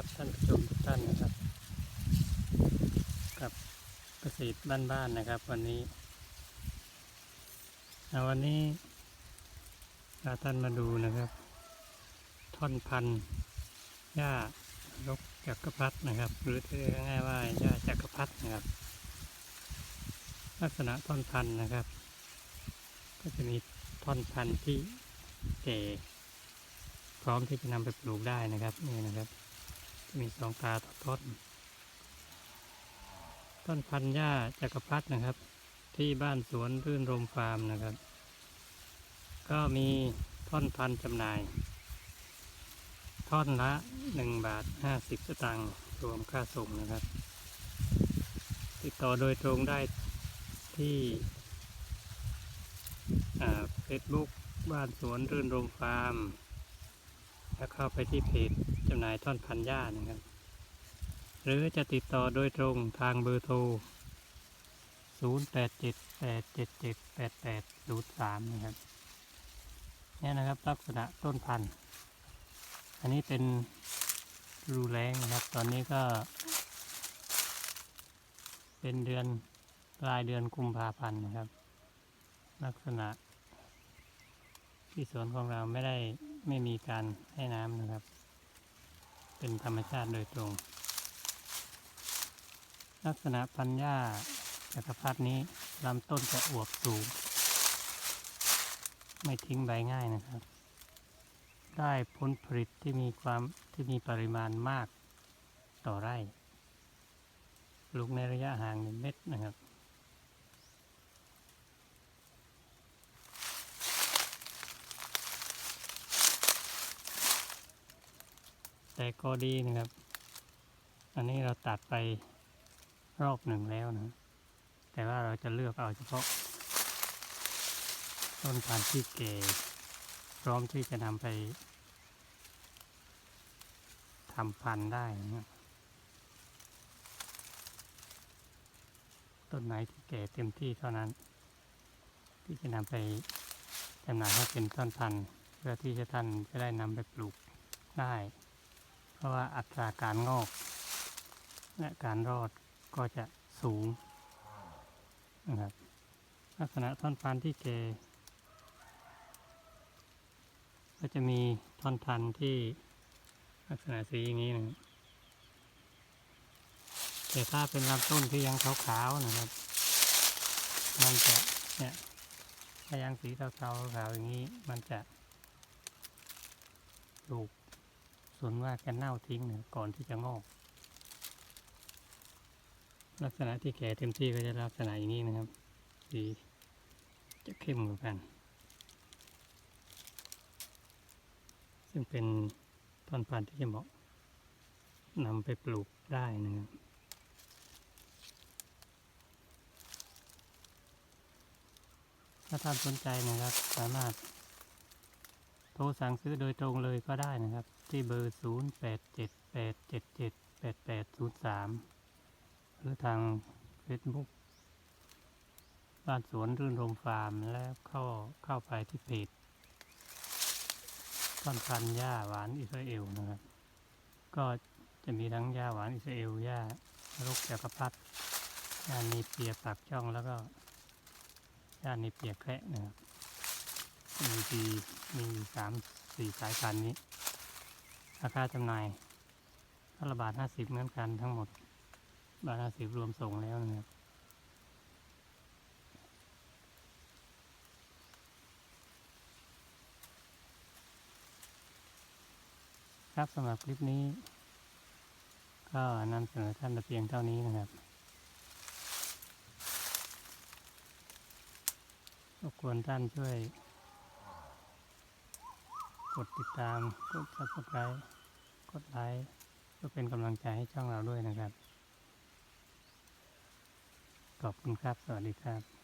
ครับท่านผู้ชมทุกท่านนะครับ กับเกษตรบ้านๆนะครับ วันนี้อ่าวันนี้พาท่านมาดูนะครับ ท่อนพันธุ์หญ้ารกจักรพรรดินะครับ หรือที่เรียกง่ายๆว่าหญ้าจักรพรรดินะครับ ลักษณะท่อนพันธุ์นะครับ ก็จะมีท่อนพันธุ์ที่แก่พร้อมที่จะนำไปปลูกได้นะครับนี่นะครับ มีสองตาต่อต้น ต้นพันหญ้าจักรพรรดินะครับ ที่บ้านสวนรื่นรมฟาร์มนะครับ ก็มีท่อนพันจำหน่าย ท่อนละหนึ่งบาทห้าสิบสตางค์รวมค่าส่งนะครับ ติดต่อโดยตรงได้ที่เฟซบุ๊กบ้านสวนรื่นรมฟาร์ม แล้วเข้าไปที่เพจจำหน่ายท่อนพันหญ้านะครับ หรือจะติดต่อโดยตรงทางเบอร์โทร 0 8 7 8 7 7 8 8 0 3 นะครับเนี่ยนะครับลักษณะต้นพันธุ์ อันนี้เป็นรูแรงนะครับ ตอนนี้ก็ เป็นเดือนปลายเดือนกุมภาพันธ์นะครับ ลักษณะที่สวนของเราไม่ได้ ไม่มีการให้น้ำนะครับ เป็นธรรมชาติโดยตรง ลักษณะพันธุ์หญ้าจักรพรรดินี้ลำต้นจะอวบสูง ไม่ทิ้งใบง่ายนะครับ ได้ผลผลิตที่มีความที่มีปริมาณมากต่อไร่ ปลูกในระยะห่างหนึ่งเมตรนะครับ แต่ก็ดีนะครับ อันนี้เราตัดไปรอบหนึ่งแล้วนะ แต่ว่าเราจะเลือกเอาเฉพาะ ต้นพันธุ์ที่เก่พร้อมที่จะนำไปทำพันธุ์ได้นะต้นไหนที่แก่เต็มที่เท่านั้น ที่จะนำไปจำหน่ายให้เป็นต้นพันธุ์เพื่อที่จะท่านจะได้นำไปปลูกได้ เพราะว่าอัตราการงอก และการรอดก็จะสูงนะครับลักษณะท่อนพันธุ์ที่เกก็จะมีท่อนพันธุ์ที่ลักษณะสีอย่างนี้นะครับแต่ถ้าเป็นลำต้นที่ยังขาวๆนะครับ มันจะเนี่ยถ้ายังสีเทาๆขาวๆอย่างนี้ มันจะปลูก ส่วนว่าจะเน่าทิ้งเนี่ยก่อนที่จะงอก ลักษณะที่แก่เต็มที่ก็จะลักษณะอย่างนี้นะครับสีจะเข้มกว่ากัน ซึ่งเป็นต้นพันธุ์ที่จะเหมาะนำไปปลูกได้นะครับถ้าท่านสนใจนะครับ สามารถโทรสั่งซื้อโดยตรงเลยก็ได้นะครับ ที่เบอร์ 0 8 7 8 7 7 8 8 0 3 หรือทาง Facebook บ้านสวนรื่นรมฟาร์มแล้วเข้าเข้าไปที่เพจต้นพันธุ์หญ้าหวานอิสราเอลนะครับ ก็จะมีทั้งหญ้าหวานอิสราเอลหญ้ารกจักรพรรดิหญ้านีเปียปักช่องแล้วก็หญ้านีเปียแคระนะครับมีทีมีสามสี่สายพันธุ์นี้ ราคาจำหน่ายก็ละบาทห้าสิบเหมือนกันทั้งหมด บาทห้าสิบรวมส่งแล้วนะครับครับสำหรับคลิปนี้ ก็นำเสนอท่านแต่เพียงเท่านี้นะครับรบกวนท่านช่วย กดติดตาม กด subscribe กดไลค์เพื่อเป็นกำลังใจให้ช่องเราด้วยนะครับ ขอบคุณครับ สวัสดีครับ